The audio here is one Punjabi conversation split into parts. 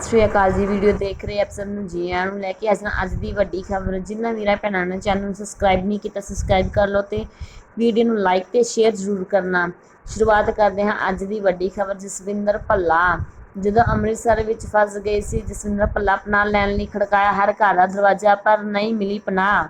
ਸਤਿ ਸ਼੍ਰੀ ਅਕਾਲ ਜੀ, ਵੀਡੀਓ ਦੇਖ ਰਹੇ ਆਪ ਸਭ ਨੂੰ ਜੀ ਆਇਆਂ ਨੂੰ ਲੈ ਕੇ ਅੱਜ ਨਾ ਅੱਜ ਦੀ ਵੱਡੀ ਖਬਰ, ਜਿਨ੍ਹਾਂ ਵੀਰਾਂ ਭੈਣਾਂ ਨੇ ਚੈਨਲ ਨੂੰ ਸਬਸਕ੍ਰਾਈਬ ਨਹੀਂ ਕੀਤਾ ਸਬਸਕ੍ਰਾਈਬ ਕਰ ਲਓ ਤੇ ਵੀਡੀਓ ਨੂੰ ਲਾਈਕ ਤੇ ਸ਼ੇਅਰ ਜ਼ਰੂਰ ਕਰਨਾ। ਸ਼ੁਰੂਆਤ ਕਰਦੇ ਹਾਂ ਅੱਜ ਦੀ ਵੱਡੀ ਖਬਰ, ਜਸਵਿੰਦਰ ਭੱਲਾ। ਜਦੋਂ ਅੰਮ੍ਰਿਤਸਰ ਵਿੱਚ ਫਸ ਗਏ ਸੀ, ਜਸਵਿੰਦਰ ਭੱਲਾ ਪਨਾਹ ਲੈਣ ਲਈ ਖੜਕਾਇਆ, ਹਰ ਘਰ ਦਾ ਦਰਵਾਜ਼ਾ ਪਰ ਨਹੀਂ ਮਿਲੀ ਪਨਾਹ।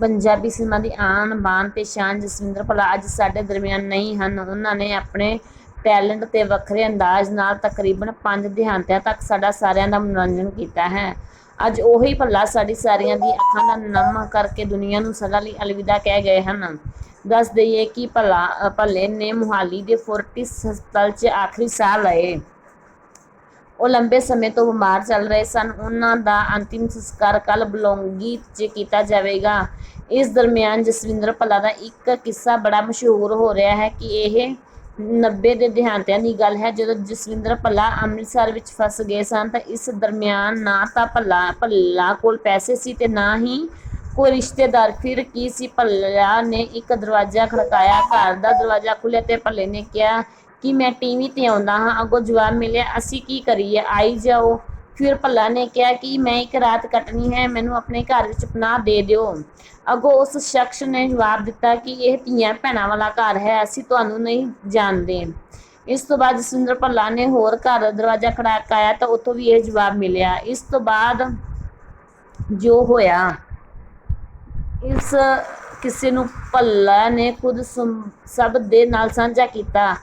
ਪੰਜਾਬੀ ਸਿਨੇਮਾ ਦੀ ਆਨ ਬਾਨ ਤੇ ਸ਼ਾਨ ਜਸਵਿੰਦਰ ਭੱਲਾ ਅੱਜ ਸਾਡੇ ਦਰਮਿਆਨ ਨਹੀਂ ਹਨ। ਉਹਨਾਂ ਨੇ ਆਪਣੇ ਟੈਲੈਂਟ ਤੇ ਵੱਖਰੇ ਅੰਦਾਜ਼ ਨਾਲ ਤਕਰੀਬਨ ਪੰਜ ਦਿਹਾਂਤਿਆਂ ਤੱਕ ਸਾਡਾ ਸਾਰਿਆਂ ਦਾ ਮਨੋਰੰਜਨ ਕੀਤਾ ਹੈ। ਅੱਜ ਉਹੀ ਭੱਲਾ ਸਾਡੀ ਸਾਰਿਆਂ ਦੀ ਅੱਖਾਂ ਦਾ ਨਮ ਕਰਕੇ ਦੁਨੀਆ ਨੂੰ ਸਦਾ ਲਈ ਅਲਵਿਦਾ ਕਹਿ ਗਏ ਹਨ। ਦੱਸ ਦਈਏ ਕਿ ਭੱਲਾ, ਭੱਲੇ ਨੇ ਮੁਹਾਲੀ ਦੇ ਫੋਰਟਿਸ ਹਸਪਤਾਲ 'ਚ ਆਖਰੀ ਸਾਹ ਲਏ। ਉਹ ਲੰਬੇ ਸਮੇਂ ਤੋਂ ਬਿਮਾਰ ਚੱਲ ਰਹੇ ਸਨ। ਉਹਨਾਂ ਦਾ ਅੰਤਿਮ ਸੰਸਕਾਰ ਕੱਲ ਬਲੌਂਗੀ 'ਚ ਕੀਤਾ ਜਾਵੇਗਾ। ਇਸ ਦਰਮਿਆਨ ਜਸਵਿੰਦਰ ਭੱਲਾ ਦਾ ਇੱਕ ਕਿੱਸਾ ਬੜਾ ਮਸ਼ਹੂਰ ਹੋ ਰਿਹਾ ਹੈ ਕਿ ਇਹ 90 ਦੇ ਦਿਹਾਂਤਿਆਂ ਦੀ ਗੱਲ ਹੈ, ਜਦੋਂ ਜਸਵਿੰਦਰ ਭੱਲਾ ਅੰਮ੍ਰਿਤਸਰ ਵਿੱਚ ਫਸ ਗਏ ਸਨ ਤਾਂ ਇਸ ਦਰਮਿਆਨ ਨਾ ਤਾਂ ਭੱਲਾ ਭੱਲਾ ਕੋਲ ਪੈਸੇ ਸੀ ਤੇ ਨਾ ਹੀ ਕੋਈ ਰਿਸ਼ਤੇਦਾਰ। ਫਿਰ ਕੀ ਸੀ? ਭੱਲਾ ਨੇ ਇੱਕ ਦਰਵਾਜ਼ਾ ਖੜਕਾਇਆ, ਘਰ ਦਾ ਦਰਵਾਜ਼ਾ ਖੁੱਲ੍ਹਿਆ ਤੇ ਭੱਲੇ ਨੇ ਕਿਹਾ ਕਿ ਮੈਂ ਟੀਵੀ ਤੇ ਆਉਂਦਾ ਹਾਂ, ਅੱਗੋਂ ਜਵਾਬ ਮਿਲਿਆ, ਅਸੀਂ ਕੀ ਕਰੀਏ? ਆਈ ਜਾਓ। ਫਿਰ ਭੱਲਾ ਨੇ ਕਿਹਾ ਕਿ ਮੈਂ ਇੱਕ ਰਾਤ ਕੱਟਣੀ ਹੈ, ਮੈਨੂੰ ਆਪਣੇ ਘਰ ਵਿੱਚ ਪਨਾਹ ਦੇ ਦਿਓ। ਅੱਗੋਂ ਉਸ ਸ਼ਖਸ ਨੇ ਜਵਾਬ ਦਿੱਤਾ ਕਿ ਇਹ ਧੀਆਂ ਭੈਣਾਂ ਵਾਲਾ ਘਰ ਹੈ, ਅਸੀਂ ਤੁਹਾਨੂੰ ਨਹੀਂ ਜਾਣਦੇ। ਇਸ ਤੋਂ ਬਾਅਦ ਜਸਵਿੰਦਰ ਭੱਲਾ ਨੇ ਹੋਰ ਘਰ ਦਾ ਦਰਵਾਜ਼ਾ ਖੜਕਾਇਆ ਤਾਂ ਉੱਥੋਂ ਵੀ ਇਹ ਜਵਾਬ ਮਿਲਿਆ। ਇਸ ਤੋਂ ਬਾਅਦ ਜੋ ਹੋਇਆ, ਇਸ ਕਿਸੇ ਨੂੰ ਭੱਲਾ ਨੇ ਖੁਦ ਸੁਮ- ਸਭ ਦੇ ਨਾਲ ਸਾਂਝਾ ਕੀਤਾ।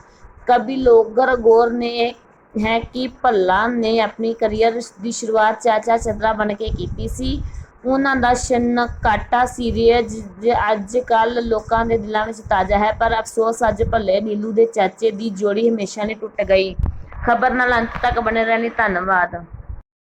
ਕਬੀ ਲੋਗਰ ਗੌਰ ਨੇ ਹੈ ਕਿ ਭੱਲਾ ਨੇ ਆਪਣੀ ਕਰੀਅਰ ਦੀ ਸ਼ੁਰੂਆਤ ਚਾਚਾ ਚੰਦਰਾ ਬਣ ਕੇ ਕੀਤੀ ਸੀ। ਉਹਨਾਂ ਦਾ ਸ਼ਨਕਾਟਾ ਸੀਰੀਜ਼ ਅੱਜ ਕੱਲ ਲੋਕਾਂ ਦੇ ਦਿਲਾਂ ਵਿੱਚ ਤਾਜ਼ਾ ਹੈ, ਪਰ ਅਫਸੋਸ ਅੱਜ ਭੱਲੇ ਨੀਲੂ ਦੇ ਚਾਚੇ ਦੀ ਜੋੜੀ ਹਮੇਸ਼ਾ ਲਈ ਟੁੱਟ ਗਈ। ਖਬਰ ਨਾਲ ਅੰਤ ਤੱਕ ਬਣੇ ਰਹਿਣ ਲਈ ਧੰਨਵਾਦ।